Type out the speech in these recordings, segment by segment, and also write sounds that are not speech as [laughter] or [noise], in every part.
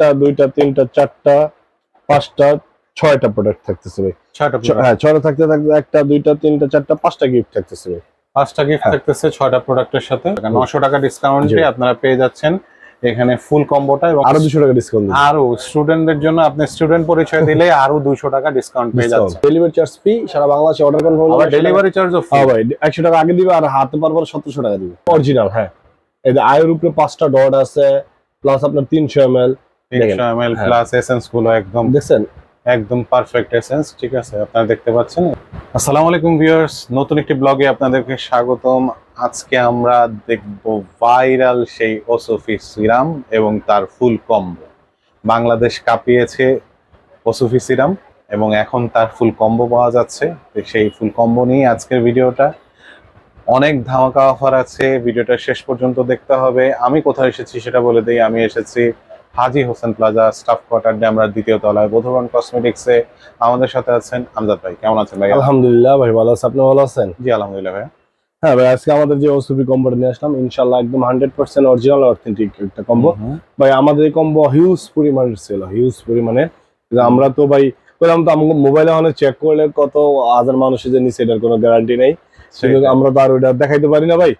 একটা দুইটা তিনটা চারটা পাঁচটা ছয়টা প্রোডাক্ট থাকতেছে ভাই। ছয়টা হ্যাঁ ছয়টা থাকতে থাকতে একটা দুইটা তিনটা চারটা পাঁচটা গিফট থাকতেছে ভাই। পাঁচটা গিফট হ্যাঁ। থাকতেছে ছয়টা প্রোডাক্টের সাথে। নশো টাকা ডিসকাউন্টে। আপনারা পেয়ে যাচ্ছেন এখানে ফুল কম্বোটা এবং আরও দুশো টাকা ডিসকাউন্ট আরও স্টুডেন্টদের জন্য আপনি স্টুডেন্ট পরিচয় দিলে [laughs] আরও দুইশো টাকা ডিসকাউন্ট পেয়ে যাচ্ছে ডেলিভারি চার্জ ফ্রি সারা বাংলাদেশে অর্ডার কনফার্ম আবার ডেলিভারি চার্জও হ্যাঁ ভাই একশো টাকা আগে দিবে আর হাতে পারবার সতেরোশো টাকা দিবে। অরিজিনাল হ্যাঁ। এই যে আয়ের উপরে পাঁচটা ডট আছে প্লাস আপনার তিনশো এম এল হ্যাঁ। প্লাস এসেন্সগুলো একদম দেখছেন? একদম পারফেক্ট এসেন্স ঠিক আছে? আপনারা দেখতে পাচ্ছেন? আসসালামু আলাইকুম ভিউয়ার্স নতুন একটি ব্লগে আপনাদেরকে স্বাগতম। আজকে আমরা দেখব ভাইরাল সেই ওসফি সিরাম এবং তার ফুল কম্বো বাংলাদেশ কাঁপিয়েছে ওসফি সিরাম এবং এখন তার ফুল কম্বো পাওয়া যাচ্ছে। সেই ফুল কম্বো নিয়ে আজকের ভিডিওটা। অনেক ধামাকা অফার আছে ভিডিওটা শেষ পর্যন্ত দেখতে হবে। আমি কোথায় এসেছি সেটা বলে দিই। আমি এসেছি Haji Hossain plaza staff quarter day আমরা দ্বিতীয় তলায়। বোধবন কসমেটিক্সে আমাদের সাথে আছেন আমজাদ ভাই। কেমন আছেন ভাই আলহামদুলিল্লাহ ভাই ভালো আছে। আপনি ভালো আছেন? জি আলহামদুলিল্লাহ ভাই হ্যাঁ ভাই আজকে আমাদের যে ওসুপি কম্বোটা নিয়ে আসলাম ইনশাল্লাহ একদম হান্ড্রেড পার্সেন্ট অরিজিনাল অথেন্টিক একটা কম্বো ভাই আমাদের এই কম্বো হিউজ পরিমাণের ছিল হিউজ পরিমাণে যে আমরা তো ভাই বললাম তো আমাকে মোবাইলে অনেক চেক করলে কত হাজার মানুষের যে নিচে এটার কোনো গ্যারান্টি নেই। আমরা তো আর ওইটা দেখাইতে পারি না ভাই।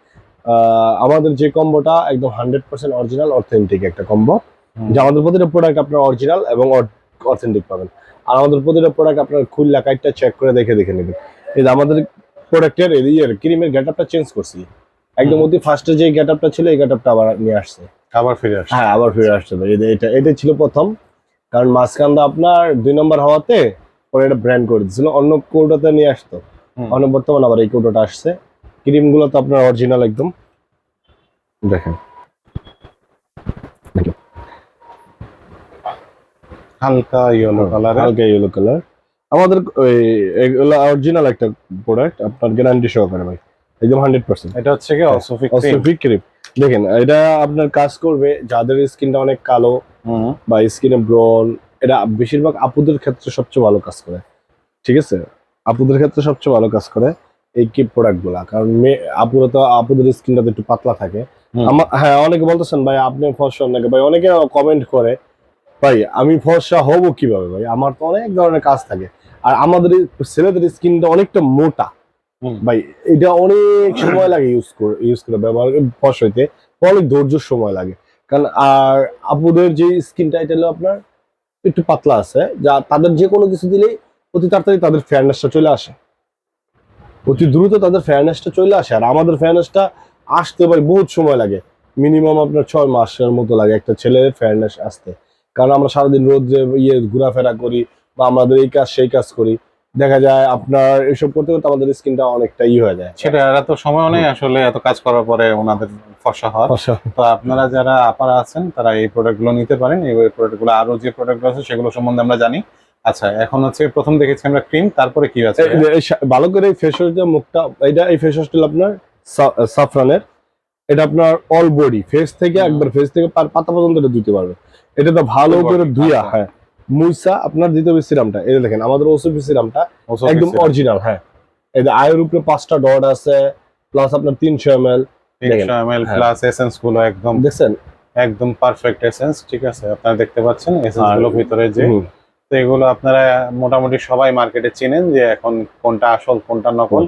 আমাদের যে কম্বোটা একদম হান্ড্রেড পার্সেন্ট অরিজিনাল অথেন্টিক একটা কম্বো। যে আমাদের প্রতিটা প্রোডাক্ট আপনার অরিজিনাল এবং অথেন্টিক পাবেন। আর আমাদের প্রতিটা প্রোডাক্ট আপনার খুললা কাইটটা চেক করে দেখে দেখে নেবেন। এই যে আমাদের প্রোডাক্টের ইয়ের ক্রিমের গেট আপটা চেঞ্জ করছি। একদম অতি ফার্স্টে যে গেট আপটা ছিল এই গেট আপটা আবার নিয়ে আসছে। আবার ফিরে আসছে। হ্যাঁ আবার ফিরে আসছে। এটা এটা ছিল প্রথম। কারণ মাঝখানটা আপনার দুই নম্বর হওয়াতে পরে এটা ব্র্যান্ড করে দিয়েছিল। অন্য কৌটাতে নিয়ে আসতো। অন্য বর্তমানে আবার এই কৌটোটা আসছে। ক্রিমগুলো তো আপনার অরিজিনাল একদম। দেখেন। হালকা ইয়েলো কালারের হালকা ইয়েলো কালার আমাদের এগুলো অরিজিনাল একটা প্রোডাক্ট আপনার গ্যারান্টি সহকারে ভাই। একদম হান্ড্রেড পার্সেন্ট এটা হচ্ছে কি অসফিক ক্রিম অসফিক ক্রিম দেখেন এটা আপনার কাজ করবে যাদের স্কিনটা অনেক কালো বা স্কিনে ব্রন এটা বেশিরভাগ আপুদের ক্ষেত্রে সবচেয়ে ভালো কাজ করে। ঠিক আছে? আপুদের ক্ষেত্রে সবচেয়ে ভালো কাজ করে এই কি প্রোডাক্টগুলা। কারণ মেয়ে আপুরা তো আপুদের স্কিনটা একটু পাতলা থাকে। আমার হ্যাঁ অনেকে বলতেছেন ভাই আপনি ফর্সা নাকি? ভাই অনেকে কমেন্ট করে ভাই আমি ফর্সা হব কীভাবে ভাই? আমার তো অনেক ধরনের কাজ থাকে। আর আমাদের ছেলেদের স্কিনটা অনেকটা মোটা। ভাই এটা অনেক সময় লাগে ইউজ করে ইউজ করে ব্যবহার ফর্স হইতে। অনেক ধৈর্য সময় লাগে। কারণ আর আপুদের যে স্কিনটা এটা হলো আপনার একটু পাতলা আছে। যা তাদের যে কোনো কিছু দিলেই অতি তাড়াতাড়ি তাদের ফেয়ারনেসটা চলে আসে। অতি দ্রুত তাদের ফেয়ারনেসটা চলে আসে। আর আমাদের ফেয়ারনেসটা আসতে ভাই বহুত সময় লাগে। মিনিমাম আপনার ছয় মাসের মতো লাগে একটা ছেলের ফেয়ারনেস আসতে। কারণ আমরা সারাদিন রোদ্রে ইয়ে ঘোরাফেরা করি বা আমাদের এই কাজ সেই কাজ করি। দেখা যায় আপনার এসব করতে করতে আমাদের স্কিনটা অনেকটা ই হয়ে যায়। সেটা এত সময় নেই আসলে এত কাজ করার পরে ওনাদের ফসা হয়। তো আপনারা যারা আপারা আছেন তারা এই প্রোডাক্টগুলো নিতে পারেন। এই প্রোডাক্টগুলো আরও যে প্রোডাক্টগুলো আছে সেগুলো সম্বন্ধে আমরা জানি। আচ্ছা এখন হচ্ছে প্রথম দেখেছি আমরা ক্রিম তারপরে কি আছে? ভালো করে এই ফেস ওয়াশ মুখটা এটা এই ফেস ওয়াশটা আপনার সাফরানের এটা আপনার অল বডি ফেস থেকে একবার ফেস থেকে পাতা পর্যন্ত এটা ধুতে পারবে এটা তো ভালো করে ধুইয়া আচ্ছা। হ্যাঁ। মুইসা আপনার দিতে হবে সিরামটা এটা দেখেন আমাদের ওসিপি সিরামটা একদম অরিজিনাল হ্যাঁ। এটা আয়ের উপরে পাঁচটা ডট আছে প্লাস আপনার তিনশো এম এল 300 ml। প্লাস এসেন্সগুলো একদম দেখছেন? একদম পারফেক্ট এসেন্স ঠিক আছে? আপনারা দেখতে পাচ্ছেন এসেন্সগুলো ভিতরে যে তো এগুলো আপনারা মোটামুটি সবাই মার্কেটে চেনেন যে এখন কোনটা আসল কোনটা নকল।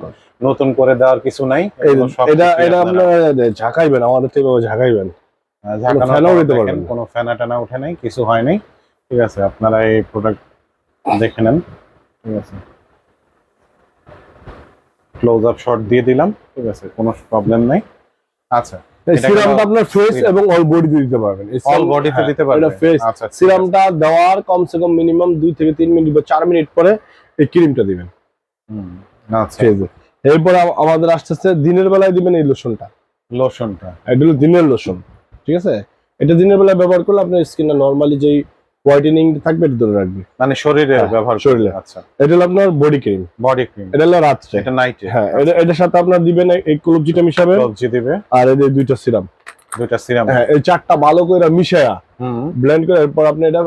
নতুন করে দেওয়ার কিছু নাই। এটা এটা আপনারা, ঝাঁকাইবেন আমাদের থেকে ঝাঁকাইবেন। দেখেন, পারবেন কোনো ফ্যানা টানা উঠে নাই কিছু হয় নাই। ঠিক আছে আপনারা এই প্রোডাক্ট দেখে নেন। ঠিক আছে। ক্লোজ আপ শট দিয়ে দিলাম। ঠিক আছে কোনো প্রবলেম নাই। আচ্ছা সিরামটা আপনার ফেস এবং অল বডিতে দিতে পারবেন। অল বডিতে দিতে পারবেন এটা আচ্ছা। সিরামটা দেওয়ার কমসে কম মিনিমাম 2 থেকে 3 মিনিট বা চার মিনিট পরে এই ক্রিমটা দিবেন। হুম, আচ্ছা। এরপর আম- আমাদের আসতেছে দিনের বেলায় দিবেন এই লোশনটা লোশনটা এটা হলো দিনের লোশন ঠিক আছে? এটা দিনের বেলায় ব্যবহার করলে আপনার স্কিনটা নরমালি যেই হোয়াইটেনিং থাকবে এটা ধরে রাখবে। মানে শরীরে হ্যাঁ, ব্যবহার শরীরে। আচ্ছা। এটা হলো আপনার বডি ক্রিম বডি ক্রিম এটা হলো রাত্রে। এটা নাইটে হ্যাঁ এটা এটার সাথে আপনার দিবেন এই- হিসাবে সবজি দিবে। আর এই দুইটা সিরাম। দুইটা সিরাম। হ্যাঁ এই চারটা ভালো করে মিশায়া। হুম। ব্লেন্ড করে এরপর আপনি এটা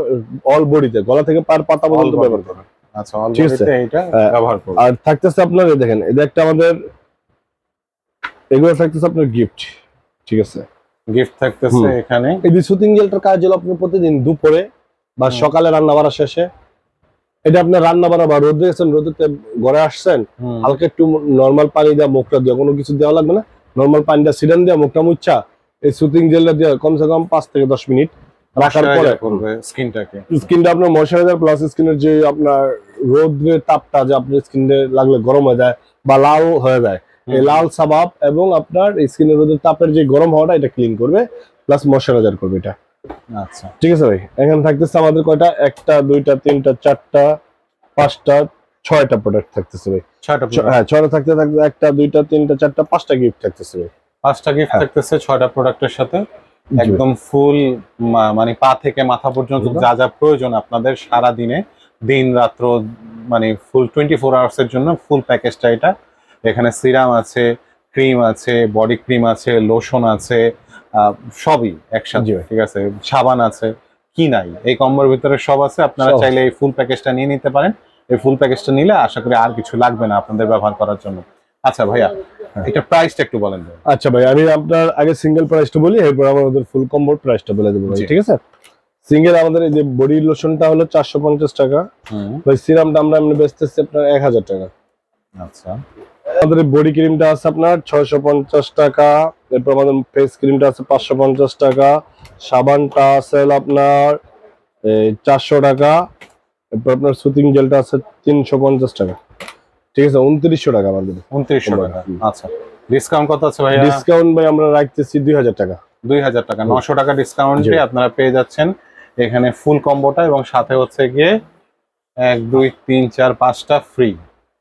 অল বডিতে গলা থেকে পার পাতা পর্যন্ত ব্যবহার করবেন। আচ্ছা অল। বডিতে এটা হ্যাঁ। ব্যবহার আর থাকতেছে আপনার এই দেখেন এটা একটা আমাদের এগুলো থাকতেছে আপনার গিফট ঠিক আছে? গিফট থাকতেছে এখানে। এই সুতিং জেলটার কাজ হলো আপনার প্রতিদিন দুপুরে বা সকালে রান্না বাড়া শেষে এটা আপনার রান্না বাড়া বা রোদে গেছেন রোদে ঘরে আসছেন। হালকা একটু নর্মাল পানি দেওয়া মুখটা দেওয়া কোনো কিছু দেওয়া লাগবে না। নর্মাল পানিটা সিডান দেওয়া মুখটা মুচ্ছা এই সুতিং জেলটা দেওয়া কমসে কম পাঁচ থেকে দশ মিনিট রাখার পরে। স্কিনটাকে। স্কিনটা আপনার ময়শ্চারাইজার প্লাস স্কিনের যে আপনার রোদের তাপটা যে আপনার স্কিনে লাগলে গরম হয়ে যায় বা লাল হয়ে যায় এই লাল সাবাব এবং আপনার স্কিনের রোদের তাপের যে গরম হওয়াটা এটা ক্লিন করবে প্লাস ময়শ্চারাইজার করবে এটা। আচ্ছা ঠিক আছে ভাই। এখানে থাকতেছে আমাদের কয়টা? একটা দুইটা তিনটা চারটা পাঁচটা ছয়টা প্রোডাক্ট থাকতেছে ভাই। ছয়টা হ্যাঁ ছয়টা থাকতে থাকতে একটা দুইটা তিনটা চারটা পাঁচটা গিফট থাকতেছে ভাই। পাঁচটা গিফট হ্যাঁ। থাকতেছে ছয়টা প্রোডাক্টের সাথে। একদম ফুল মানে পা থেকে মাথা পর্যন্ত যা যা প্রয়োজন আপনাদের সারা দিনে দিন রাত্র মানে ফুল টোয়েন্টি ফোর আওয়ার্স এর জন্য ফুল প্যাকেজটা এটা। এখানে সিরাম আছে ক্রিম আছে বডি ক্রিম আছে লোশন আছে সবই একসাথে ঠিক আছে? সাবান আছে কি নাই? এই কম্বোর ভিতরে সব আছে আপনারা চাইলে এই ফুল প্যাকেজটা নিয়ে নিতে পারেন। এই ফুল প্যাকেজটা নিলে আশা করি আর কিছু লাগবে না আপনাদের ব্যবহার করার জন্য। আচ্ছা ভাইয়া। এটা প্রাইসটা একটু বলেন আচ্ছা ভাই আমি আপনার আগে সিঙ্গেল প্রাইসটা বলি এরপর আমাদের ফুল কম্বোর প্রাইসটা বলে দেবো ভাই ঠিক আছে? সিঙ্গেল আমাদের এই যে বডি লোশনটা হলো চারশো পঞ্চাশ টাকা। ভাই সিরামটা আমরা এমনি বেচতেছি আপনার এক হাজার টাকা। আচ্ছা। আমাদের বডি ক্রিমটা আছে আপনার ছয়শো পঞ্চাশ টাকা এরপর আমাদের ফেস ক্রিমটা আছে পাঁচশো পঞ্চাশ টাকা। সাবানটা আছে আপনার চারশো টাকা। এরপর আপনার সুতিং জেলটা আছে তিনশো পঞ্চাশ টাকা। ঠিক আছে উনত্রিশশো টাকা আমাদের উনত্রিশশো টাকা। আচ্ছা। ডিসকাউন্ট কত আছে ভাই ডিসকাউন্ট ভাই আমরা রাখতেছি দুই হাজার টাকা। দুই হাজার টাকা। নশো টাকা ডিসকাউন্টে। আপনারা পেয়ে যাচ্ছেন এখানে ফুল কম্বোটা এবং সাথে হচ্ছে গিয়ে এক দুই তিন চার পাঁচটা ফ্রি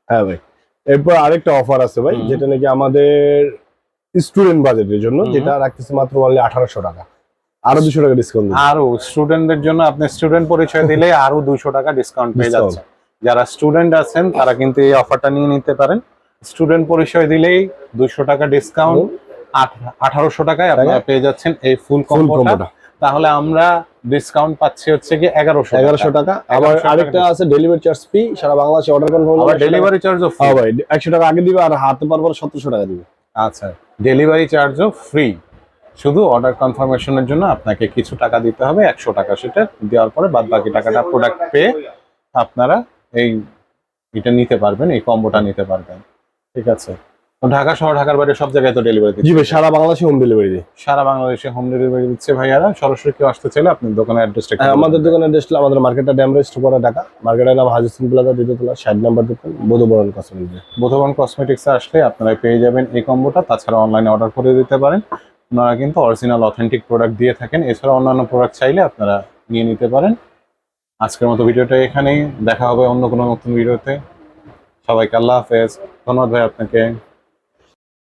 হ্যাঁ ভাই। এরপর আরেকটা অফার আছে ভাই যেটা নাকি আমাদের স্টুডেন্ট বাজেটের জন্য যেটা রাখতেছি মাত্র অনলি আঠারোশো টাকা। আরও দুশো টাকা ডিসকাউন্ট আরও স্টুডেন্টদের জন্য আপনি স্টুডেন্ট পরিচয় দিলে আরও দুশো টাকা ডিসকাউন্ট পেয়ে। যাচ্ছে যারা স্টুডেন্ট আছেন তারা কিন্তু এই অফারটা নিয়ে নিতে পারেন। স্টুডেন্ট পরিচয় দিলেই দুশো টাকা ডিসকাউন্ট আঠারোশো টাকায় আপনারা পেয়ে যাচ্ছেন এই ফুল কম্বোটা তাহলে আমরা ডিসকাউন্ট পাচ্ছি হচ্ছে কি এগারোশো এগারোশো টাকা। আবার আরেকটা আছে ডেলিভারি চার্জ ফি সারা বাংলাদেশে অর্ডার কনফার্ম ডেলিভারি চার্জ হ্যাঁ ভাই একশো টাকা আগে দিবে আর হাতে পারব সতেরোশো টাকা দিবে। আচ্ছা ডেলিভারি চার্জও ফ্রি শুধু অর্ডার কনফার্মেশনের জন্য আপনাকে কিছু টাকা দিতে হবে, একশো টাকা সেটা দেওয়ার পরে বাদ বাকি টাকাটা প্রোডাক্ট পেয়ে আপনারা এই এটা নিতে পারবেন, এই কম্বোটা নিতে পারবেন। ঠিক আছে? ঢাকা শহর ঢাকার বাইরে সব জায়গায় তো ডেলিভারি জি ভাই সারা বাংলাদেশে হোম ডেলিভারি দিই সারা বাংলাদেশে হোম ডেলিভারি দিচ্ছে ভাইয়ারা। সরাসরি কেউ আসতে চাইলে আপনার দোকানের অ্যাড্রেসটা হ্যাঁ, আমাদের দোকানে দেখলে আমাদের মার্কেটটা ড্যাম রেস্ট করা ঢাকা। মার্কেটের নাম হাজির সিং প্লাজা দ্বিতীয়তলা ষাট নাম্বার দোকান বোধবরণ কসমেটিক বোধবান কসমেটিক্সে আসলে আপনারা পেয়ে যাবেন এই কম্বোটা তাছাড়া অনলাইনে অর্ডার করে দিতে পারেন। ওনারা কিন্তু অরিজিনাল অথেন্টিক প্রোডাক্ট দিয়ে থাকেন। এছাড়া অন্যান্য প্রোডাক্ট চাইলে আপনারা নিয়ে নিতে পারেন। আজকের মতো ভিডিওটা এখানেই। দেখা হবে অন্য কোনো নতুন ভিডিওতে। সবাইকে আল্লাহ হাফেজ। ধন্যবাদ ভাই আপনাকে।